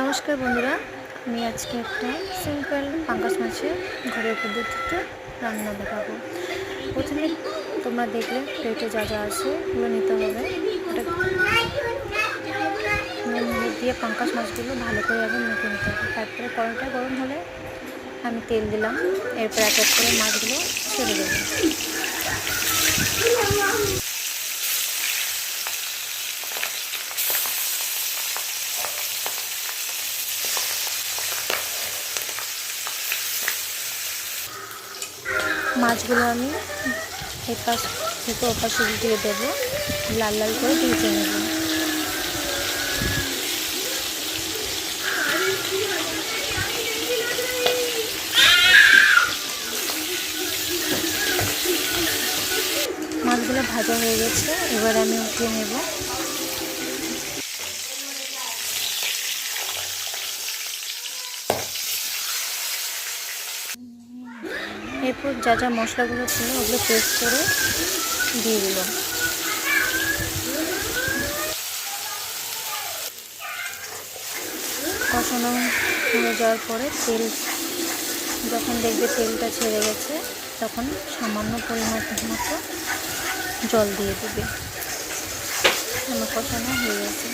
নমস্কার বন্ধুরা, আমি আজকে একটা সিম্পল পাঙ্গাস মাছের ঘরের পদ্ধতিতে রান্না দেখাবো। প্রথমে তোমরা দেখলে প্লেটে যা যা আছে ওগুলো নিতে হবে। ওটা দিয়ে পাঙ্কাশ মাছগুলো ভালো করে আগে মেখে নিতে হবে। তারপরে কড়াইটা গরম হলে আমি তেল দিলাম। এরপর এক এক করে মাছগুলো ছেড়ে দেবো। মাছগুলো আমি এপাশ থেকে ওপাশে দিয়ে দেবো। লাল লাল করে ভেজে নেব। মাছগুলো ভাজা হয়ে গেছে, এবার আমি উঠিয়ে নেব। এরপর যা যা মশলাগুলো ছিল ওগুলো পেস্ট করে দিয়ে দিল কষানো হয়ে যাওয়ার পরে তেল, যখন দেখবে তেলটা ছেড়ে গেছে, তখন সামান্য পরিমাণ মতো জল দিয়ে দেবে। কষানো হয়ে গেছে।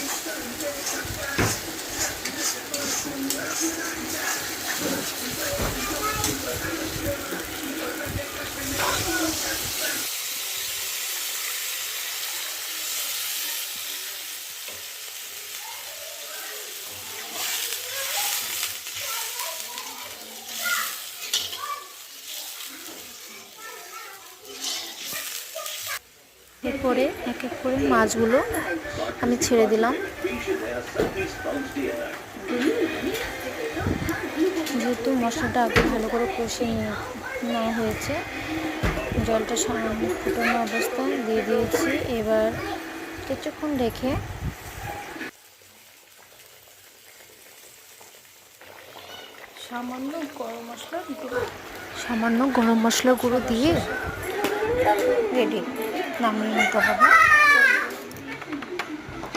এরপরে এক এক করে মাছগুলো আমি ছেড়ে দিলাম। যেহেতু মশলাটা আগে ভালো করে কষিয়ে নেওয়া হয়েছে জলটা ফুটানো অবস্থায় দিয়ে দিয়েছি। এবার কিছুক্ষণ রেখে সামান্য গরম মশলা গুঁড়ো সামান্য গরম মশলা গুঁড়ো দিয়ে রেডি। নামিয়ে নিতে হবে